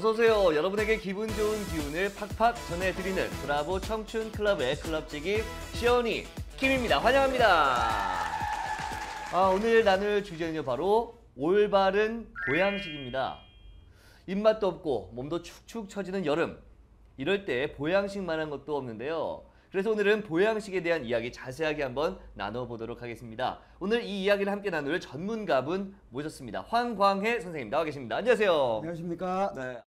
어서 오세요. 여러분에게 기분 좋은 기운을 팍팍 전해드리는 브라보 청춘 클럽의 클럽지기 시연이 킴입니다. 환영합니다. 아, 오늘 나눌 주제는요 바로 올바른 보양식입니다. 입맛도 없고 몸도 축축 처지는 여름. 이럴 때 보양식만 한 것도 없는데요. 그래서 오늘은 보양식에 대한 이야기 자세하게 한번 나눠보도록 하겠습니다. 오늘 이 이야기를 함께 나눌 전문가분 모셨습니다. 황광혜 선생님 나와 계십니다. 안녕하세요. 안녕하십니까? 네.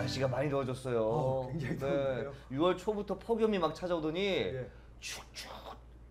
날씨가 많이 더워졌어요. 어, 굉장히 더운데요. 6월 초부터 폭염이 막 찾아오더니 예. 축축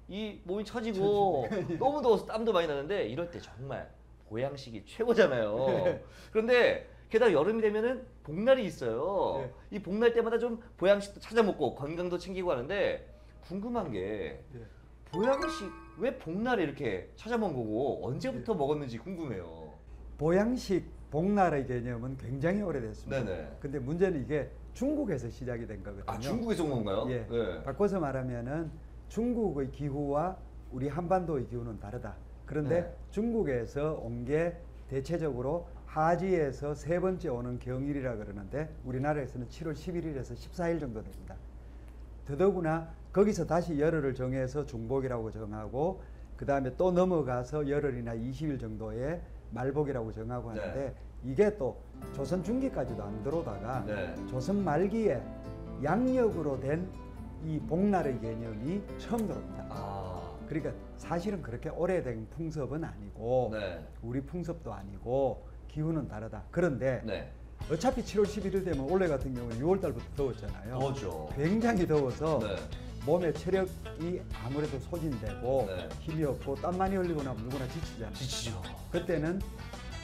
이 몸이 처지고 너무 더워서 땀도 많이 나는데 이럴 때 정말 보양식이 최고잖아요. 예. 그런데 게다가 여름이 되면은 복날이 있어요. 예. 이 복날 때마다 좀 보양식도 찾아 먹고 건강도 챙기고 하는데 궁금한 게 예. 보양식 왜 복날에 이렇게 찾아 먹은 거고 예. 언제부터 먹었는지 궁금해요. 보양식 복날의 개념은 굉장히 오래됐습니다. 네네. 근데 문제는 이게 중국에서 시작이 된 거거든요. 아 중국에서 온 건가요? 예. 네. 바꿔서 말하면은 중국의 기후와 우리 한반도의 기후는 다르다. 그런데 네. 중국에서 온 게 대체적으로 하지에서 세 번째 오는 경일이라 그러는데 우리나라에서는 7월 11일에서 14일 정도 됩니다. 더더구나 거기서 다시 열흘을 정해서 중복이라고 정하고 그 다음에 또 넘어가서 열흘이나 20일 정도의 말복이라고 정하고 네. 하는데 이게 또 조선 중기까지도 안 들어오다가 네. 조선 말기에 양력으로 된 이 복날의 개념이 처음 들어옵니다. 아. 그러니까 사실은 그렇게 오래된 풍습은 아니고 네. 우리 풍습도 아니고 기후는 다르다. 그런데 네. 어차피 7월 11일 되면 올해 같은 경우는 6월 달부터 더웠잖아요. 더죠. 굉장히 더워서 네. 몸의 체력이 아무래도 소진되고 네. 힘이 없고 땀 많이 흘리고 나면 누구나 지치잖아요. 지치죠. 그때는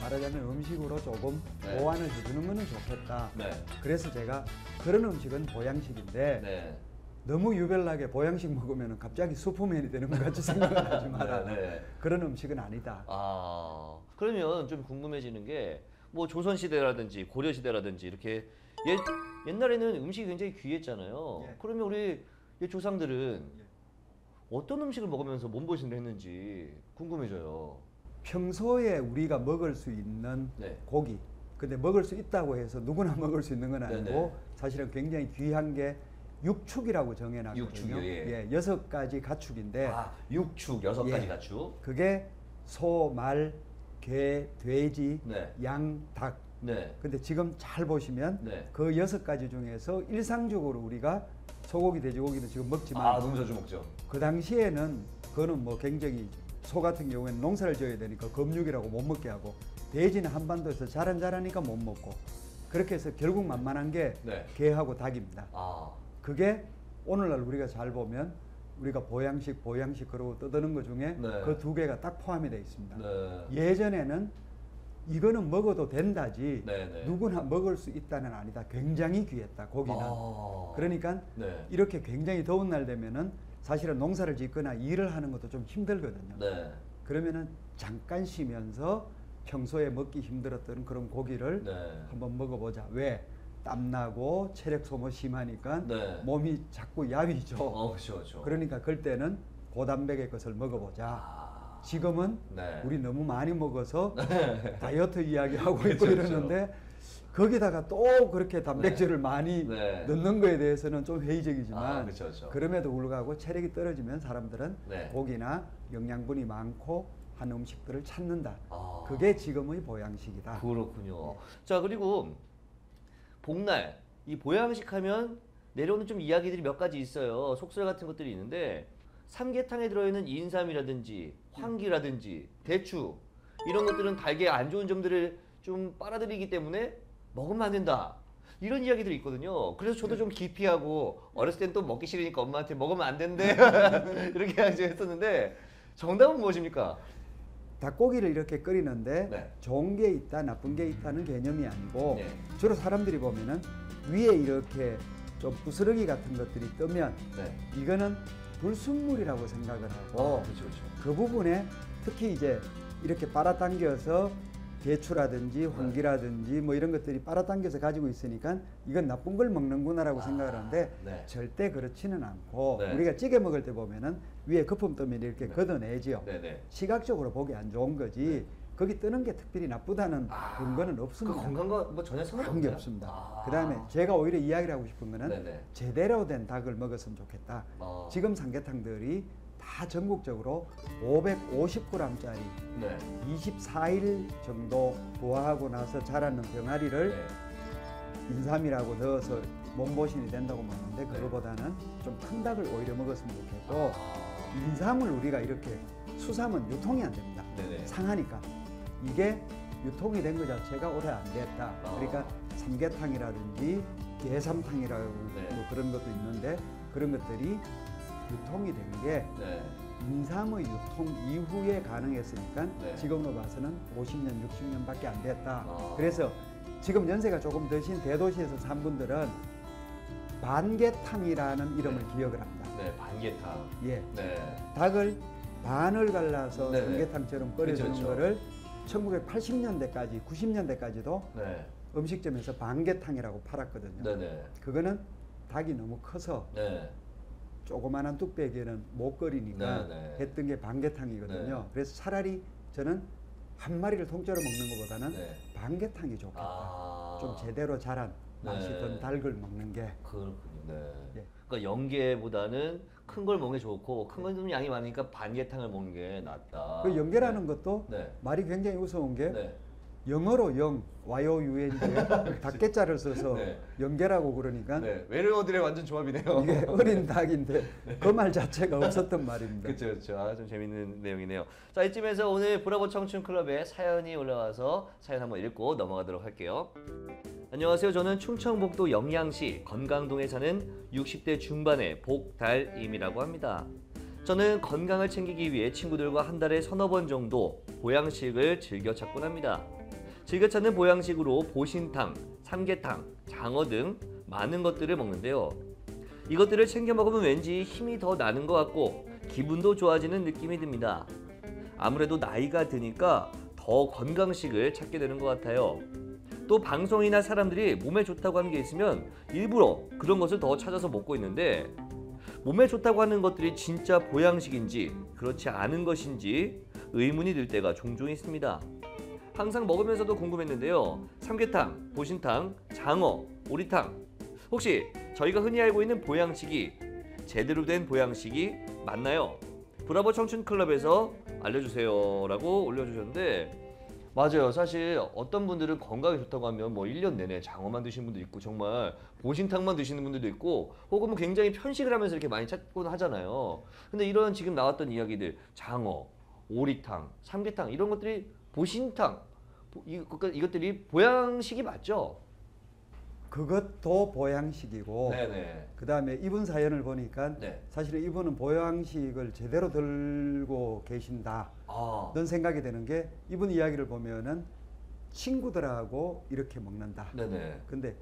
말하자면 음식으로 조금 네. 보완을 해주는 거는 좋겠다. 네. 그래서 제가 그런 음식은 보양식인데 네. 너무 유별나게 보양식 먹으면 갑자기 슈퍼맨이 되는 것 같이 생각을 하지 마라. 네, 네. 그런 음식은 아니다. 아 그러면 좀 궁금해지는 게 뭐 조선 시대라든지 고려 시대라든지 이렇게 옛 옛날에는 음식이 굉장히 귀했잖아요. 예. 그러면 우리 옛 조상들은 어떤 음식을 먹으면서 몸보신을 했는지 궁금해져요. 평소에 우리가 먹을 수 있는 네. 고기. 근데 먹을 수 있다고 해서 누구나 먹을 수 있는 건 아니고 네네. 사실은 굉장히 귀한 게 육축이라고 정해놨거든요. 육축이요, 예. 여섯 가지 가축인데 아 육축 여섯 예. 가지 가축. 그게 소, 말, 개, 돼지, 네. 양, 닭. 네. 근데 지금 잘 보시면 네. 그 여섯 가지 중에서 일상적으로 우리가 소고기, 돼지고기는 지금 먹지만 아 너무 자주 먹죠. 그 당시에는 그거는 뭐 굉장히 소 같은 경우에는 농사를 지어야 되니까 검육이라고 못 먹게 하고 돼지는 한반도에서 자란 자라니까 못 먹고 그렇게 해서 결국 만만한 게 네. 개하고 닭입니다. 아 그게 오늘날 우리가 잘 보면 우리가 보양식 보양식 그러고 떠드는 것 중에 네. 그 두 개가 딱 포함이 되어 있습니다. 네. 예전에는 이거는 먹어도 된다지 네, 네. 누구나 먹을 수 있다는 아니다. 굉장히 귀했다 고기는. 아. 그러니까 네. 이렇게 굉장히 더운 날 되면은 사실은 농사를 짓거나 일을 하는 것도 좀 힘들거든요. 네. 그러면은 잠깐 쉬면서 평소에 먹기 힘들었던 그런 고기를 네. 한번 먹어보자. 왜? 땀나고 체력 소모 심하니까 네. 몸이 자꾸 야위죠. 어 그렇죠 그렇죠. 그러니까 그럴 때는 고단백의 것을 먹어보자. 아. 지금은 네. 우리 너무 많이 먹어서 다이어트 이야기하고 있고 그렇죠. 이러는데 거기다가 또 그렇게 단백질을 많이 네. 넣는 거에 대해서는 좀 회의적이지만 아, 그렇죠, 그렇죠. 럼에도 불구하고 체력이 떨어지면 사람들은 네. 고기나 영양분이 많고 한 음식들을 찾는다. 아. 그게 지금의 보양식이다. 그렇군요. 자 그리고 복날 이 보양식 하면 내려오는 좀 이야기들이 몇 가지 있어요. 속설 같은 것들이 있는데 삼계탕에 들어있는 인삼이라든지 황기라든지 대추 이런 것들은 달게 안 좋은 점들을 좀 빨아들이기 때문에 먹으면 안 된다. 이런 이야기들이 있거든요. 그래서 저도 좀 기피하고 어렸을 땐 또 먹기 싫으니까 엄마한테 먹으면 안 된대 이렇게 했었는데 정답은 무엇입니까? 닭고기를 이렇게 끓이는데 네. 좋은 게 있다, 나쁜 게 있다는 개념이 아니고 네. 주로 사람들이 보면은 위에 이렇게 좀 부스러기 같은 것들이 뜨면 네. 이거는 불순물이라고 생각을 하고 그렇죠, 그렇죠. 그 부분에 특히 이제 이렇게 빨아당겨서 대추라든지 황기라든지 뭐 이런 것들이 빨아당겨서 가지고 있으니까 이건 나쁜 걸 먹는구나라고 아, 생각을 하는데 네. 절대 그렇지는 않고 네. 우리가 찌개 먹을 때 보면은 위에 거품 뜨면 이렇게 걷어내지요. 네네. 시각적으로 보기 안 좋은 거지 거기 뜨는 게 특별히 나쁘다는 아, 근거는 그 없습니다. 건강과 뭐 전혀 상관없나요? 그런 게 없습니다. 아. 그다음에 제가 오히려 이야기를 하고 싶은 거는 네네. 제대로 된 닭을 먹었으면 좋겠다. 어. 지금 삼계탕들이 다 전국적으로 550g짜리 네. 24일 정도 부화하고 나서 자라는 병아리를 네. 인삼이라고 넣어서 몸보신이 된다고 먹는데 네. 그거보다는 좀 큰 닭을 오히려 먹었으면 좋겠고 아. 인삼을 우리가 이렇게 수삼은 유통이 안 됩니다. 네네. 상하니까 이게 유통이 된 것 자체가 오래 안 됐다. 아. 그러니까 삼계탕이라든지 게삼탕이라고 네. 뭐 그런 것도 있는데 그런 것들이 유통이 된게 네. 인삼의 유통 이후에 가능했으니까 네. 지금으로 봐서는 50년, 60년밖에 안 됐다. 아. 그래서 지금 연세가 조금 드신 대도시에서 산 분들은 반개탕이라는 이름을 네. 기억을 합니다. 네. 반개탕. 예, 네. 닭을 반을 갈라서 네네. 삼계탕처럼 끓여주는 그쵸, 그쵸. 거를 1980년대까지, 90년대까지도 네. 음식점에서 반개탕이라고 팔았거든요. 네네. 그거는 닭이 너무 커서 네. 조그마한 뚝배기에는 못 끓이니까 네네. 했던 게 반개탕이거든요. 네. 그래서 차라리 저는 한 마리를 통째로 먹는 것보다는 네. 반개탕이 좋겠다. 아. 좀 제대로 자란 맛이 네. 든 닭을 먹는 게 그렇군요. 네. 예. 그러니까 연계보다는 큰 걸 먹는 게 좋고 큰 건 좀 양이 많으니까 반개탕을 먹는 게 낫다. 그 연계라는 네. 것도 네. 말이 굉장히 우스운 게 네. 영어로 영, YOUNG에 닭개자를 써서 네. 연계라고 그러니까 네. 외래어들의 완전 조합이네요. 이게 어린 닭인데 그말 자체가 없었던 말입니다. 그렇죠, 그렇죠. 아, 좀 재밌는 내용이네요. 자, 이쯤에서 오늘 브라보 청춘 클럽에 사연이 올라와서 사연 한번 읽고 넘어가도록 할게요. 안녕하세요. 저는 충청북도 영양시 건강동에 사는 60대 중반의 복달임이라고 합니다. 저는 건강을 챙기기 위해 친구들과 한 달에 서너 번 정도 보양식을 즐겨 찾곤 합니다. 즐겨 찾는 보양식으로 보신탕, 삼계탕, 장어 등 많은 것들을 먹는데요. 이것들을 챙겨 먹으면 왠지 힘이 더 나는 것 같고 기분도 좋아지는 느낌이 듭니다. 아무래도 나이가 드니까 더 건강식을 찾게 되는 것 같아요. 또 방송이나 사람들이 몸에 좋다고 하는 게 있으면 일부러 그런 것을 더 찾아서 먹고 있는데 몸에 좋다고 하는 것들이 진짜 보양식인지 그렇지 않은 것인지 의문이 들 때가 종종 있습니다. 항상 먹으면서도 궁금했는데요. 삼계탕, 보신탕, 장어, 오리탕. 혹시 저희가 흔히 알고 있는 보양식이 제대로 된 보양식이 맞나요? 브라보 청춘 클럽에서 알려주세요 라고 올려주셨는데 맞아요. 사실 어떤 분들은 건강에 좋다고 하면 뭐 1년 내내 장어만 드시는 분도 있고 정말 보신탕만 드시는 분들도 있고 혹은 뭐 굉장히 편식을 하면서 이렇게 많이 찾곤 하잖아요. 근데 이런 지금 나왔던 이야기들 장어, 오리탕, 삼계탕 이런 것들이 보신탕 이- 이것들이 보양식이 맞죠? 그것도 보양식이고 네네. 그 다음에 이분 사연을 보니까 네. 사실은 이분은 보양식을 제대로 들고 계신다. 아. 는 생각이 되는 게 이분 이야기를 보면은 친구들하고 이렇게 먹는다. 네네. 근데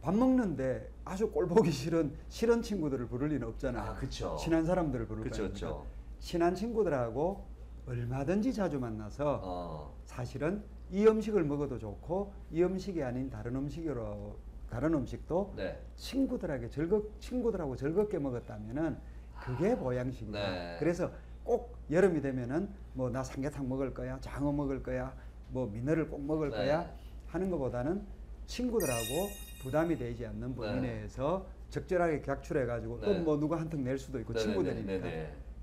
밥 먹는데 아주 꼴 보기 싫은 싫은 친구들을 부를 리는 없잖아. 아, 그쵸. 친한 사람들을 부를 거니까. 친한 친구들하고 얼마든지 자주 만나서 어. 사실은 이 음식을 먹어도 좋고 이 음식이 아닌 다른 음식으로 다른 음식도 네. 친구들에게 즐겁 친구들하고 즐겁게 먹었다면은 그게 보양식이다. 네. 그래서 꼭 여름이 되면은 뭐 나 삼계탕 먹을 거야, 장어 먹을 거야, 뭐 미너를 꼭 먹을 네. 거야 하는 것보다는 친구들하고 부담이 되지 않는 범위 네. 내에서 적절하게 객출해 가지고 또 네. 뭐 누가 한턱 낼 수도 있고 네네네, 친구들이니까.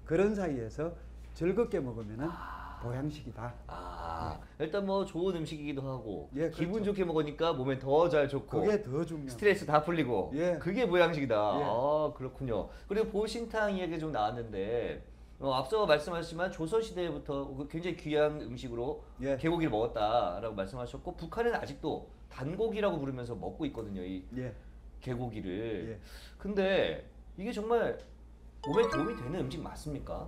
그런 사이에서 즐겁게 먹으면은 보양식이다. 아, 일단 뭐 좋은 음식이기도 하고 예, 기분 그렇죠. 좋게 먹으니까 몸에 더 잘 좋고 그게 더 중요한. 스트레스 다 풀리고 예. 그게 보양식이다. 예. 아 그렇군요. 그리고 보신탕 이야기 좀 나왔는데 어, 앞서 말씀하셨지만 조선 시대부터 그 굉장히 귀한 음식으로 예. 개고기를 먹었다라고 말씀하셨고 북한은 아직도 단고기라고 부르면서 먹고 있거든요. 이 예. 개고기를. 예. 근데 이게 정말 몸에 도움이 되는 음식 맞습니까?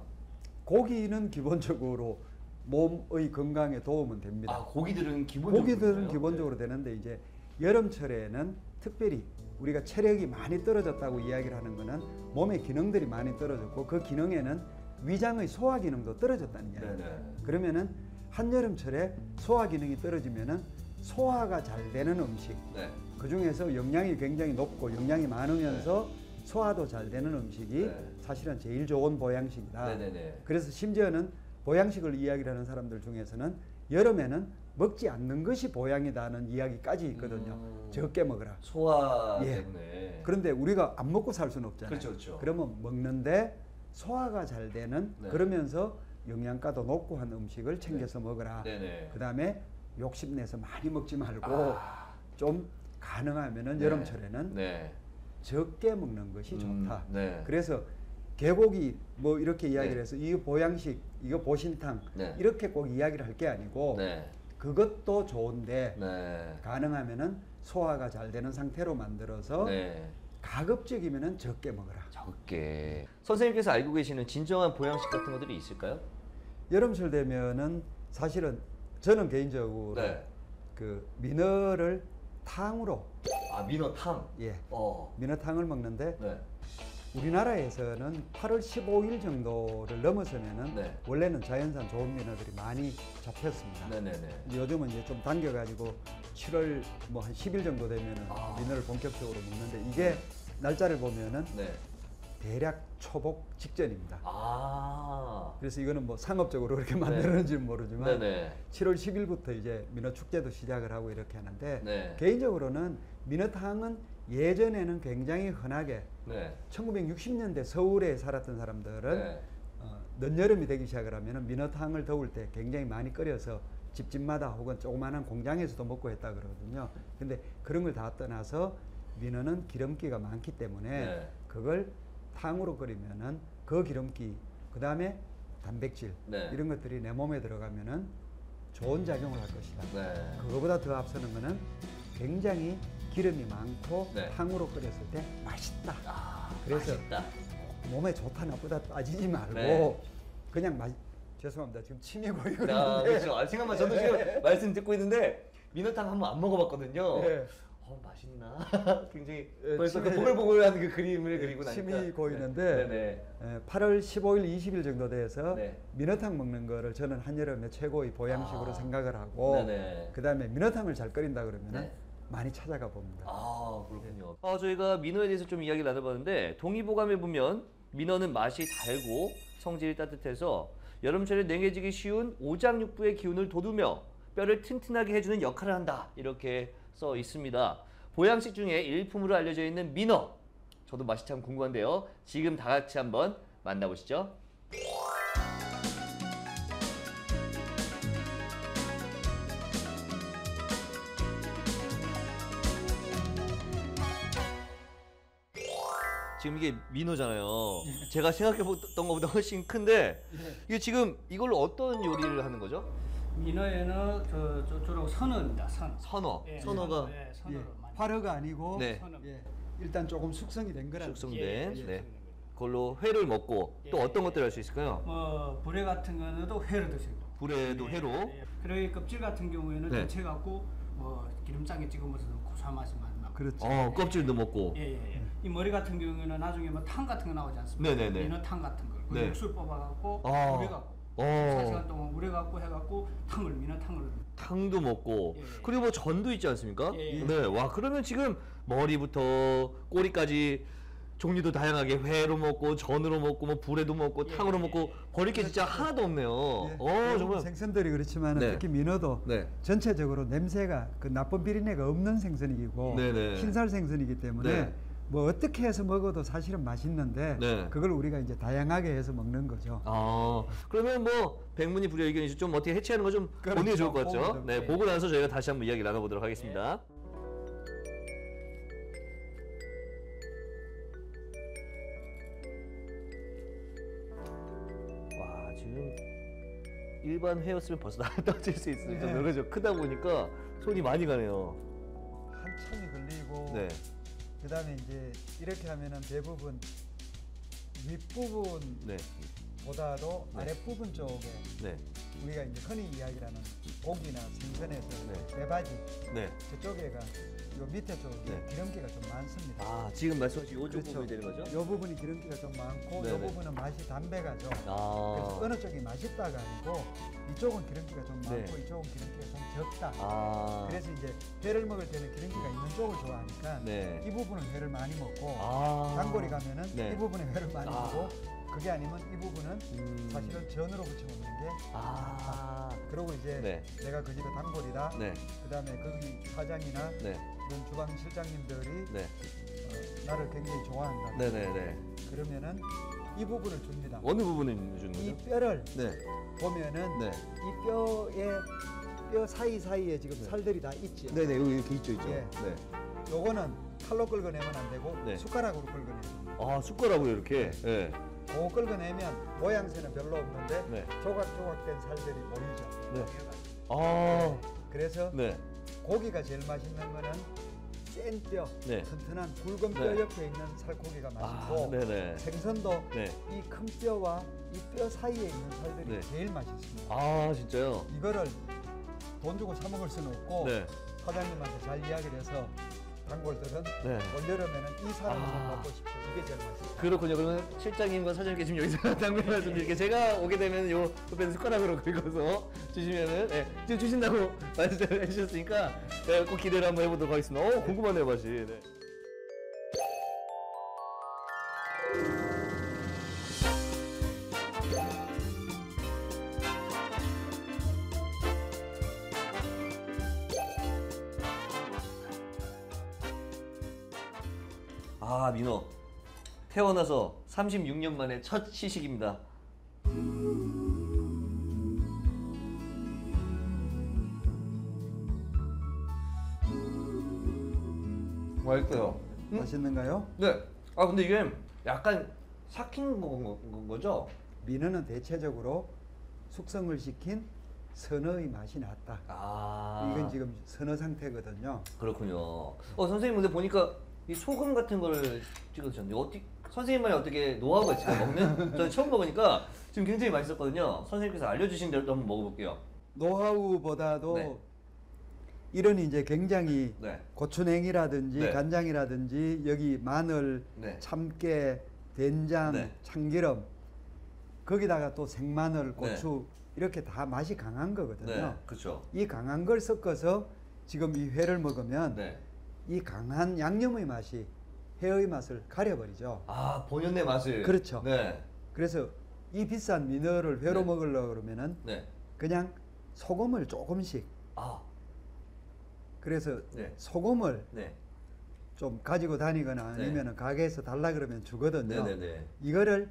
고기는 기본적으로 몸의 건강에 도움은 됩니다. 아 고기들은 기본적으로 고기들은 그런가요? 기본적으로 되는데 이제 여름철에는 특별히 우리가 체력이 많이 떨어졌다고 이야기를 하는 거는 몸의 기능들이 많이 떨어졌고 그 기능에는 위장의 소화 기능도 떨어졌다는 네. 이야기예요. 네네. 그러면은 한여름철에 소화 기능이 떨어지면은 소화가 잘 되는 음식 네. 그 중에서 영양이 굉장히 높고 영양이 많으면서 소화도 잘 되는 음식이 네. 사실은 제일 좋은 보양식이다. 네네네. 그래서 심지어는 보양식을 이야기를 하는 사람들 중에서는 여름에는 먹지 않는 것이 보양이다는 이야기까지 있거든요. 음. 적게 먹어라. 소화 예. 때문에. 그런데 우리가 안 먹고 살 수는 없잖아요. 그렇죠, 그렇죠. 그러면 먹는데 소화가 잘 되는 네. 그러면서 영양가도 높고 한 음식을 챙겨서 먹어라. 네네. 그다음에 욕심내서 많이 먹지 말고 아. 좀 가능하면은 네. 여름철에는 네. 적게 먹는 것이 음, 좋다. 네. 그래서 개고기 뭐 이렇게 이야기를 네. 해서 이거 보양식, 이거 보신탕 네. 이렇게 꼭 이야기를 할 게 아니고 네. 그것도 좋은데 네. 가능하면은 소화가 잘 되는 상태로 만들어서 네. 가급적이면은 적게 먹어라. 적게. 선생님께서 알고 계시는 진정한 보양식 같은 것들이 있을까요? 여름철 되면은 사실은 저는 개인적으로 네. 그 민어를 탕으로 아 민어탕. 예 어. 민어탕을 먹는데 네. 우리나라에서는 8월 15일 정도를 넘어서면은 네. 원래는 자연산 좋은 민어들이 많이 잡혔습니다. 네네네. 요즘은 이제 좀 당겨가지고 7월 뭐 한 10일 정도 되면은 아. 민어를 본격적으로 먹는데 이게 날짜를 보면은 네. 대략 초복 직전입니다. 아. 그래서 이거는 뭐 상업적으로 그렇게 만들었는지는 모르지만 네네. 7월 10일부터 이제 민어 축제도 시작을 하고 이렇게 하는데 네. 개인적으로는 민어탕은 예전에는 굉장히 흔하게 네. 1960년대 서울에 살았던 사람들은 네. 어, 늦여름이 되기 시작을 하면 민어탕을 더울 때 굉장히 많이 끓여서 집집마다 혹은 조그마한 공장에서도 먹고 했다 그러거든요. 근데 그런 걸 다 떠나서 민어는 기름기가 많기 때문에 네. 그걸 탕으로 끓이면은 그 기름기 그다음에 단백질 네. 이런 것들이 내 몸에 들어가면은 좋은 작용을 할 것이다. 네. 그거보다 더 앞서는 거는 굉장히 기름이 많고 네. 탕으로 끓였을 때 맛있다. 아, 그래서 맛있다. 몸에 좋다 나쁘다 따지지 말고 네. 그냥 맛 죄송합니다 지금 침이 고이고 아, 있는데 그렇죠. 아, 생각만 저도 지금 말씀 듣고 있는데 민어탕 한번 안 먹어봤거든요. 네. 어 맛있나? 굉장히 예, 벌써 그 침이- 보글보글한 그 그림을 그리고 나니까 침이 고이는데 네. 네. 에, 8월 15일, 20일 정도 돼서 네. 민어탕 먹는 거를 저는 한여름에 최고의 보양식으로 아. 생각을 하고 네네. 그다음에 민어탕을 잘 끓인다 그러면 은 네. 많이 찾아가 봅니다. 아 그렇군요. 아, 저희가 민어에 대해서 좀 이야기를 나눠봤는데 동의보감에 보면 민어는 맛이 달고 성질이 따뜻해서 여름철에 냉해지기 쉬운 오장육부의 기운을 돋우며 뼈를 튼튼하게 해주는 역할을 한다 이렇게 써 있습니다. 보양식 중에 일품으로 알려져 있는 민어 저도 맛이 참 궁금한데요. 지금 다 같이 한번 만나보시죠. 지금 이게 민어잖아요. 제가 생각해봤던 것보다 훨씬 큰데 이게 지금 이걸로 어떤 요리를 하는 거죠? 민어에는 저, 저 주로 선어입니다. 선. 선어. 예, 선어가 예, 예, 선어로 많이. 화르가 아니고 네. 선어. 예, 일단 조금 숙성이 된 거라. 숙성된 예, 예, 네. 숙성된 그걸로 회를 먹고 또 예, 어떤 예. 것들 할수 있을까요? 뭐 불에 같은 거는도 회로 드시고. 불에도 예, 회로. 예. 그리고 이 껍질 같은 경우에는 네. 데쳐 갖고 뭐 기름장에 찍어 먹어서 고소한 맛이 많이 나고. 그렇죠. 어 껍질도 먹고. 예, 예, 예. 이 머리 같은 경우에는 나중에 뭐 탕 같은 거 나오지 않습니까? 네네네. 민어탕 같은 거. 그 네. 육수를 뽑아 갖고 아. 우려 갖고. 어. 4시간 동안 우려 갖고 해 갖고 탕을 민어탕을 탕도 먹고 예, 예. 그리고 뭐 전도 있지 않습니까? 예, 예. 네, 와 그러면 지금 머리부터 꼬리까지 종류도 다양하게 회로 먹고 전으로 먹고 뭐 불에도 먹고 예, 탕으로 예, 먹고 예. 버릴 게 진짜 하나도 없네요. 예, 어 대부분 정말 생선들이 그렇지만 네. 특히 민어도 네. 전체적으로 냄새가 그 나쁜 비린내가 없는 생선이고 네 네. 흰살 생선이기 때문에 네. 뭐 어떻게 해서 먹어도 사실은 맛있는데 네. 그걸 우리가 이제 다양하게 해서 먹는 거죠. 아 그러면 뭐 백문이 불여의견이죠. 좀 어떻게 해체하는 거좀 그렇죠. 게 좋을 것 같죠? 네, 네. 보고 나서 저희가 다시 한번 이야기 나눠보도록 하겠습니다. 와 지금 일반 회였으면 벌써 다 떠질 수 있을 네. 정도로 그죠? 크다 보니까 손이 많이 가네요. 한참이 걸리고 네. 그 다음에 이제 이렇게 하면은 대부분 윗부분보다도 네. 아랫부분 쪽에 네, 우리가 이제 흔히 이야기하는 고기나 생선에서 네. 네. 배바지 네. 저쪽에가 요 밑에 쪽에 네. 기름기가 좀 많습니다. 아 지금 말씀하신 이쪽 그렇죠. 부분이 되는 거죠? 요 부분이 기름기가 좀 많고 네네. 요 부분은 맛이 담백하죠. 그래서 아, 어느 쪽이 맛있다가 아니고 이쪽은 기름기가 좀 네. 많고 이쪽은 기름기가 좀 적다. 아, 그래서 이제 회를 먹을 때는 기름기가 있는 쪽을 좋아하니까 네. 이 부분은 회를 많이 먹고 아, 단골이 가면은 네. 이 부분에 회를 많이 아. 먹고 그게 아니면 이 부분은 음. 사실은 전으로 먹는 게 아. 그리고 이제 네. 내가 그 집의 단골이다. 네. 그다음에 거기 사장이나 네. 이런 주방 실장님들이 네. 어, 나를 굉장히 좋아한다. 네, 네, 네. 그러면은 이 부분을 줍니다. 어느 부분을 주는 이 거죠? 뼈를 네. 보면은 네. 이 뼈에 뼈 사이 사이에 지금 살들이 다 있죠. 네, 네. 여기 이렇게 있죠, 있죠. 예. 네. 요거는 칼로 긁어내면 안 되고 네. 숟가락으로 긁어내요. 아, 숟가락으로 이렇게. 네. 그거 긁어내면 모양새는 별로 없는데 네. 조각조각된 살들이 보이죠. 네. 아. 그래서 네. 고기가 제일 맛있는 거는 센 뼈, 네. 튼튼한 굵은 뼈 네. 옆에 있는 살코기가 아, 맛있고 네, 네. 생선도 네. 이 큰 뼈와 이 뼈 사이에 있는 살들이 네. 제일 맛있습니다. 아, 진짜요? 이거를 돈 주고 사 먹을 수는 없고 네. 사장님한테 잘 이야기를 해서 단골들은 네. 올 여름에는 이 살을 아. 좀 먹고 싶죠. 이게 제일 맛있어요. 그렇군요. 그러면 실장님과 사장님께 지금 여기서 당면 말씀드릴게요. 제가 오게 되면 요 옆에는 숟가락으로 긁어서 주시면은 예, 지금 주신다고 말씀해 주셨으니까 예, 꼭 기대를 한번 해보도록 하겠습니다. 어, 궁금하네요, 맛이. 네. 아, 민호. 태어나서 36년 만에 첫 시식입니다. 맛있어요. 음? 맛있는가요? 네. 아 근데 이게 약간 삭힌 거- 거- 거- 거죠? 민어는 대체적으로 숙성을 시킨 선어의 맛이 낫다. 아. 이건 지금 선어 상태거든요. 그렇군요. 어 선생님 근데 보니까 이 소금 같은 거를 찍어주셨는데 어떻게 선생님만이 어떻게 노하우가 있어요 먹는? 저는 처음 먹으니까 지금 굉장히 맛있었거든요. 선생님께서 알려주신 대로 한번 먹어볼게요. 노하우보다도 네. 이런 이제 굉장히 네. 고추냉이라든지 네. 간장이라든지 여기 마늘, 네. 참깨, 된장, 네. 참기름 거기다가 또 생마늘, 고추 이렇게 다 맛이 강한 거거든요. 네. 그렇죠. 이 강한 걸 섞어서 지금 이 회를 먹으면 네. 이 강한 양념의 맛이 회의 맛을 가려버리죠. 아 본연의 맛을. 그렇죠. 네. 그래서 이 비싼 민어를 회로 네. 먹으려고 그러면은 네. 그냥 소금을 조금씩 아. 그래서 네. 소금을 네. 좀 가지고 다니거나 네. 아니면 가게에서 달라 그러면 주거든요. 네네네. 이거를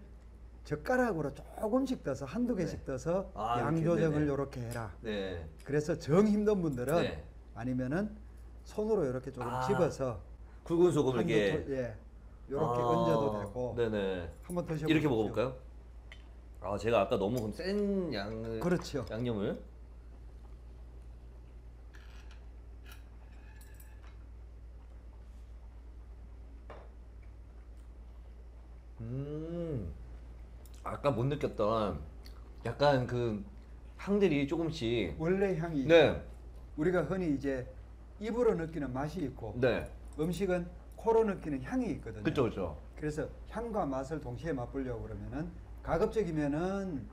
젓가락으로 조금씩 떠서 한두 개씩 네. 떠서 아, 양 조정을. 이렇게 해라. 네. 그래서 정 힘든 분들은 네. 아니면은 손으로 이렇게 조금 아, 집어서 굵은 소금 한두 이렇게. 토- 예 이렇게 아, 얹어도 되고 네네. 한번 드셔 이렇게 먹어볼까요? 아 제가 아까 너무 그럼 센 양을 그렇죠. 양념을 음 아까 못 느꼈던 약간 그 향들이 조금씩 원래 향이 네 우리가 흔히 이제 입으로 느끼는 맛이 있고 네. 음식은 코로 느끼는 향이 있거든요. 그쵸 그래서 향과 맛을 동시에 맛보려고 그러면은 가급적이면은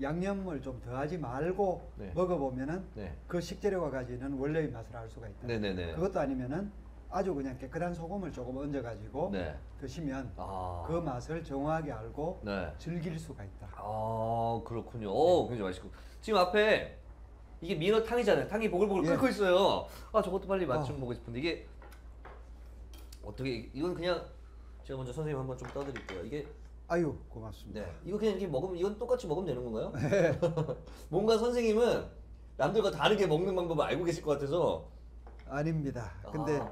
양념을 좀 더하지 말고 네. 먹어보면은 네. 그 식재료가 가지는 원래의 맛을 알 수가 있다. 네네네 그것도 아니면은 아주 그냥 깨끗한 소금을 조금 얹어가지고 네. 드시면 아. 그 맛을 정확하게 알고 네. 즐길 수가 있다. 아 그렇군요. 오 굉장히 맛있고 지금 앞에 이게 민어 탕이잖아요. 탕이 보글보글 예. 끓고 있어요. 아 저것도 빨리 맛좀 어. 보고 싶은데 이게 어떻게 이건 그냥 제가 먼저 선생님 한번 좀 떠드릴게요. 이게 아유 고맙습니다. 네 이거 그냥 이렇게 먹으면 이건 똑같이 먹으면 되는 건가요? 뭔가 선생님은 남들과 다르게 먹는 방법을 알고 계실 것 같아서 아닙니다. 근데 아.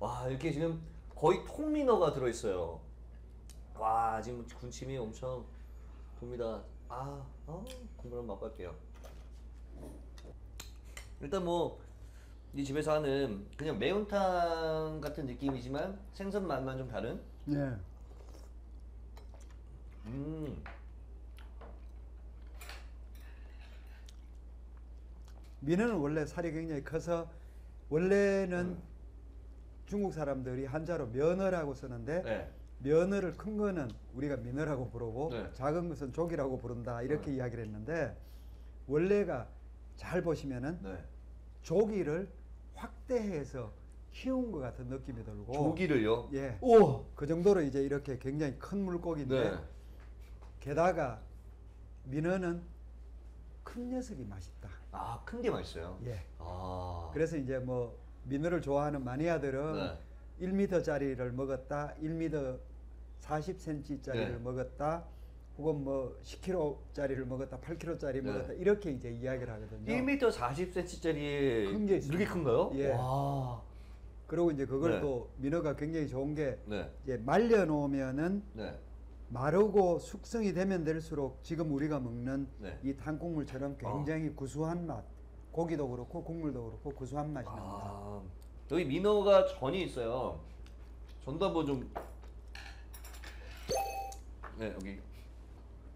와 이렇게 지금 거의 통민어가 들어있어요. 와 지금 군침이 엄청 돕니다. 아, 아 국물 한번 맛볼게요. 일단 뭐 이 집에서 하는 그냥 매운탕 같은 느낌이지만 생선 맛만 좀 다른. 예. 음, 민어는 원래 살이 굉장히 커서 원래는 중국 사람들이 한자로 면어라고 쓰는데 네, 면어를 큰 거는 우리가 민어라고 부르고 네. 작은 것은 조기라고 부른다 이렇게 네. 이야기를 했는데 원래가 잘 보시면은 네. 조기를 확대해서 키운 것 같은 느낌이 들고 조기를요. 예. 오, 그 정도로 이제 이렇게 굉장히 큰 물고기인데 네. 게다가 민어는 큰 녀석이 맛있다. 아, 큰 게 맛있어요. 예. 아. 그래서 이제 뭐 민어를 좋아하는 마니아들은 네. 1m짜리를 먹었다, 1m 40cm짜리를 네. 먹었다, 혹은 뭐 10kg짜리를 먹었다, 8kg짜리 네. 먹었다 이렇게 이제 이야기를 하거든요. 1m 40cm짜리 큰게 있습니다. 이렇게 큰가요? 예. 와. 그리고 이제 그걸 네. 또 민어가 굉장히 좋은 게 네. 이제 말려 놓으면은 네. 마르고 숙성이 되면 될수록 지금 우리가 먹는 네. 이 탕국물처럼 굉장히 구수한 맛, 고기도 그렇고 국물도 그렇고 구수한 맛이 납니다. 아. 여기 민어가 전이 있어요. 전도 한번 좀 네, 여기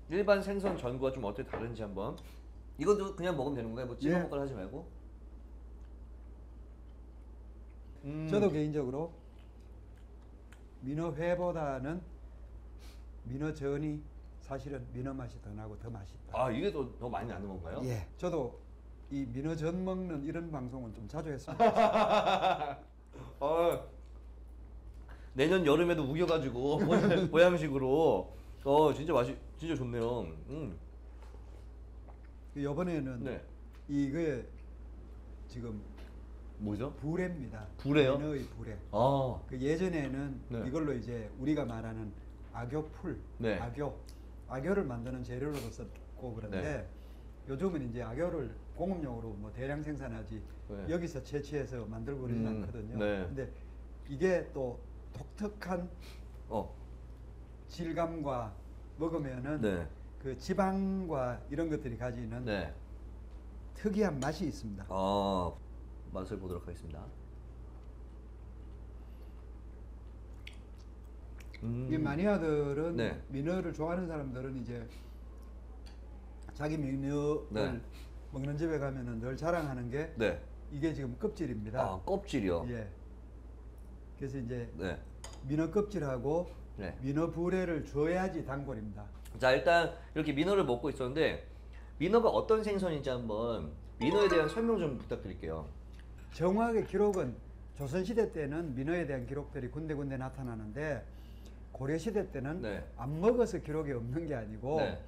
일반 생선 전과 좀 어떻게 다른지 한번 이것도 그냥 먹으면 되는 건가요? 뭐 찍어 예. 먹거나 하지 말고. 음. 저도 개인적으로 민어회보다는 민어전이 사실은 민어 맛이 더 나고 더 맛있다. 아 이게 더, 더 많이 나는 건가요? 예, 저도 이 민어전 먹는 이런 방송은 좀 자주 했습니다. 아, 내년 여름에도 우겨가지고 보양- 보양식으로 어 진짜 맛이 진짜 좋네요. 음. 이번에는 네. 이게 지금 뭐죠? 불회입니다. 불회요? 민어의 불회. 아, 그 예전에는 네. 이걸로 이제 우리가 말하는 악교풀, 네. 악교, 악교를 만드는 재료로도 썼고 그런데 네. 요즘은 이제 악교를 공업용으로 뭐 대량 생산하지 네. 여기서 채취해서 만들고 그러진 음, 않거든요. 네. 근데 이게 또 독특한 어, 질감과 먹으면은 네. 그 지방과 이런 것들이 가지는 네. 특이한 맛이 있습니다. 아, 맛을 보도록 하겠습니다. 음. 이 마니아들은 네. 민어를 좋아하는 사람들은 이제 자기 민어를 네. 먹는 집에 가면은 늘 자랑하는 게 네. 이게 지금 껍질입니다. 아, 껍질이요. 예. 그래서 이제 네. 민어 껍질하고 네. 민어 부레를 줘야지 단골입니다. 자 일단 이렇게 민어를 먹고 있었는데 민어가 어떤 생선인지 한번 민어에 대한 설명 좀 부탁드릴게요. 정확하게 기록은 조선시대 때는 민어에 대한 기록들이 군데군데 나타나는데 고려시대 때는 네. 안 먹어서 기록이 없는 게 아니고 네.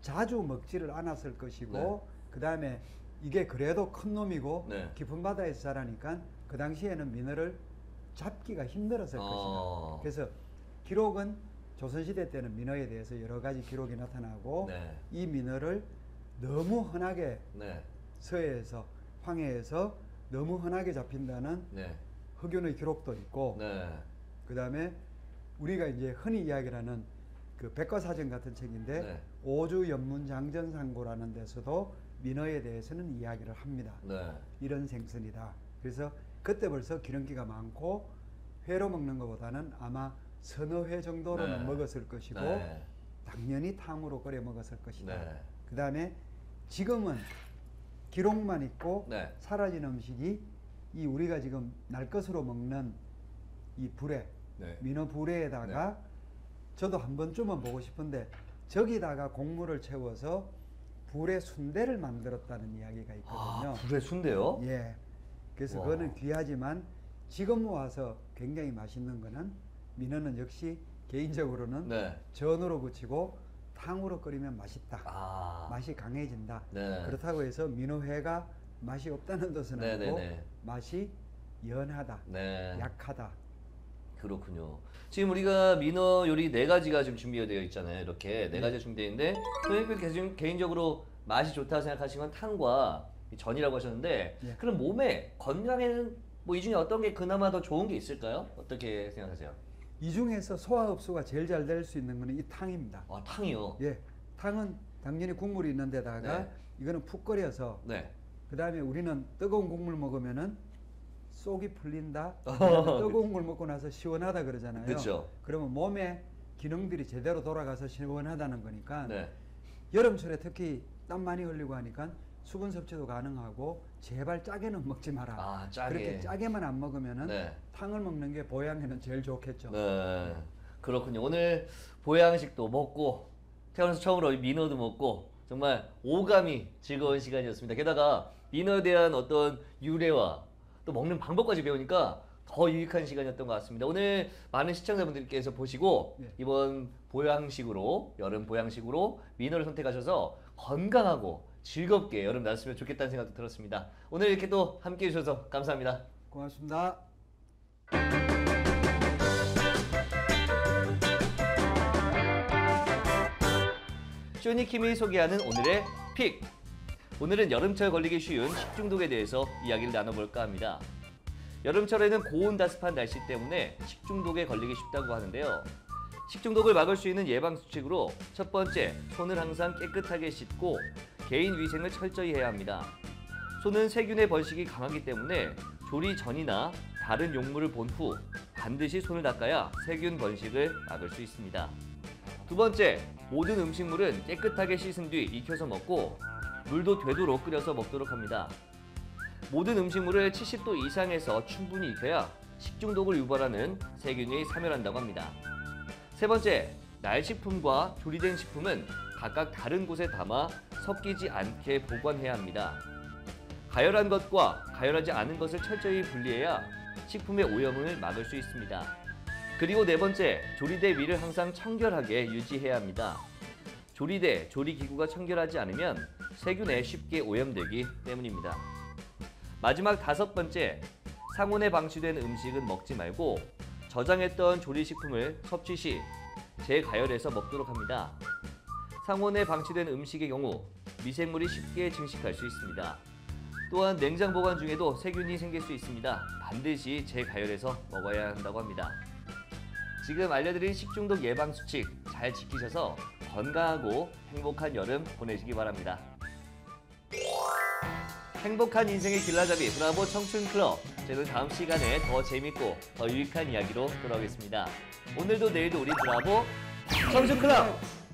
자주 먹지를 않았을 것이고 네. 그 다음에 이게 그래도 큰 놈이고 네. 깊은 바다에서 자라니까 그 당시에는 민어를 잡기가 힘들었을 어. 것이다. 그래서 기록은 조선시대 때는 민어에 대해서 여러 가지 기록이 나타나고 네. 이 민어를 너무 흔하게 네. 서해에서 황해에서 너무 흔하게 잡힌다는 네. 흑윤의 기록도 있고 네. 그 다음에 우리가 이제 흔히 이야기하는 그 백과사전 같은 책인데 네. 오주 연문 장전상고라는 데서도 민어에 대해서는 이야기를 합니다. 네. 이런 생선이다. 그래서 그때 벌써 기름기가 많고 회로 먹는 것보다는 아마 서너 회 정도로는 네. 먹었을 것이고 네. 당연히 탕으로 끓여 먹었을 것이다. 네. 그 다음에 지금은 기록만 있고 네. 사라진 음식이 이 우리가 지금 날 것으로 먹는 이 불에 네. 민어 불에다가 저도 한 번쯤은 보고 싶은데 저기다가 곡물을 채워서 불에 순대를 만들었다는 이야기가 있거든요. 아, 불의 순대요? 예. 그래서 와. 그거는 귀하지만 지금 와서 굉장히 맛있는 거는 민어는 역시 개인적으로는 네. 전으로 부치고 탕으로 끓이면 맛있다. 아. 맛이 강해진다. 네. 그렇다고 해서 민어회가 맛이 없다는 뜻은 네, 아니고 네, 네. 맛이 연하다, 네. 약하다. 그렇군요. 지금 우리가 민어 요리 네 가지가 지금 준비가 되어 있잖아요. 이렇게 네 가지가 준비되어 있는데 선생님 개인- 개인적으로 맛이 좋다 생각하시는 건 탕과 이 전이라고 하셨는데 예. 그럼 몸에 건강에는 뭐 이 중에 어떤 게 그나마 더 좋은 게 있을까요? 어떻게 생각하세요? 이 중에서 소화 흡수가 제일 잘 될 수 있는 거는 이 탕입니다. 아 탕이요. 예, 탕은 당연히 국물이 있는 데다가 네. 이거는 푹 끓여서 네. 그 다음에 우리는 뜨거운 국물 먹으면은 속이 풀린다. 어, 그다음에 뜨거운 물 먹고 나서 시원하다 그러잖아요. 그쵸. 그러면 몸의 기능들이 제대로 돌아가서 시원하다는 거니까 네. 여름철에 특히 땀 많이 흘리고 하니까 수분 섭취도 가능하고 제발 짜게는 먹지 마라. 아, 짜게. 그렇게 짜게만 안 먹으면은 네. 탕을 먹는 게 보양에는 제일 좋겠죠. 네. 그렇군요. 오늘 보양식도 먹고 태어나서 처음으로 이 민어도 먹고 정말 오감이 즐거운 시간이었습니다. 게다가 민어에 대한 어떤 유래와 또 먹는 방법까지 배우니까 더더 유익한 시간이었던 것 같습니다. 오늘 많은 시청자분들께서 보시고 네. 이번 보양식으로 여름 보양식으로 민어를 선택하셔서 건강하고 즐겁게 여름 나셨으면 좋겠다는 생각도 들었습니다. 오늘 이렇게 또 함께 해주셔서 감사합니다. 고맙습니다. 쇼니킴이 소개하는 오늘의 픽. 오늘은 여름철 걸리기 쉬운 식중독에 대해서 이야기를 나눠볼까 합니다. 여름철에는 고온다습한 날씨 때문에 식중독에 걸리기 쉽다고 하는데요. 식중독을 막을 수 있는 예방 수칙으로 첫 번째, 손을 항상 깨끗하게 씻고 개인 위생을 철저히 해야 합니다. 손은 세균의 번식이 강하기 때문에 조리 전이나 다른 용물을 본 후 반드시 손을 닦아야 세균 번식을 막을 수 있습니다. 두 번째, 모든 음식물은 깨끗하게 씻은 뒤 익혀서 먹고 물도 되도록 끓여서 먹도록 합니다. 모든 음식물을 70도 이상에서 충분히 익혀야 식중독을 유발하는 세균이 사멸한다고 합니다. 세 번째, 날식품과 조리된 식품은 각각 다른 곳에 담아 섞이지 않게 보관해야 합니다. 가열한 것과 가열하지 않은 것을 철저히 분리해야 식품의 오염을 막을 수 있습니다. 그리고 네 번째, 조리대 위를 항상 청결하게 유지해야 합니다. 조리대, 조리기구가 청결하지 않으면 세균에 쉽게 오염되기 때문입니다. 마지막 다섯 번째, 상온에 방치된 음식은 먹지 말고 저장했던 조리식품을 섭취 시 재가열해서 먹도록 합니다. 상온에 방치된 음식의 경우 미생물이 쉽게 증식할 수 있습니다. 또한 냉장 보관 중에도 세균이 생길 수 있습니다. 반드시 재가열해서 먹어야 한다고 합니다. 지금 알려드린 식중독 예방 수칙 잘 지키셔서 건강하고 행복한 여름 보내시기 바랍니다. 행복한 인생의 길라잡이 브라보 청춘 클럽. 저는 다음 시간에 더 재밌고 더 유익한 이야기로 돌아오겠습니다. 오늘도 내일도 우리 브라보 청춘 클럽.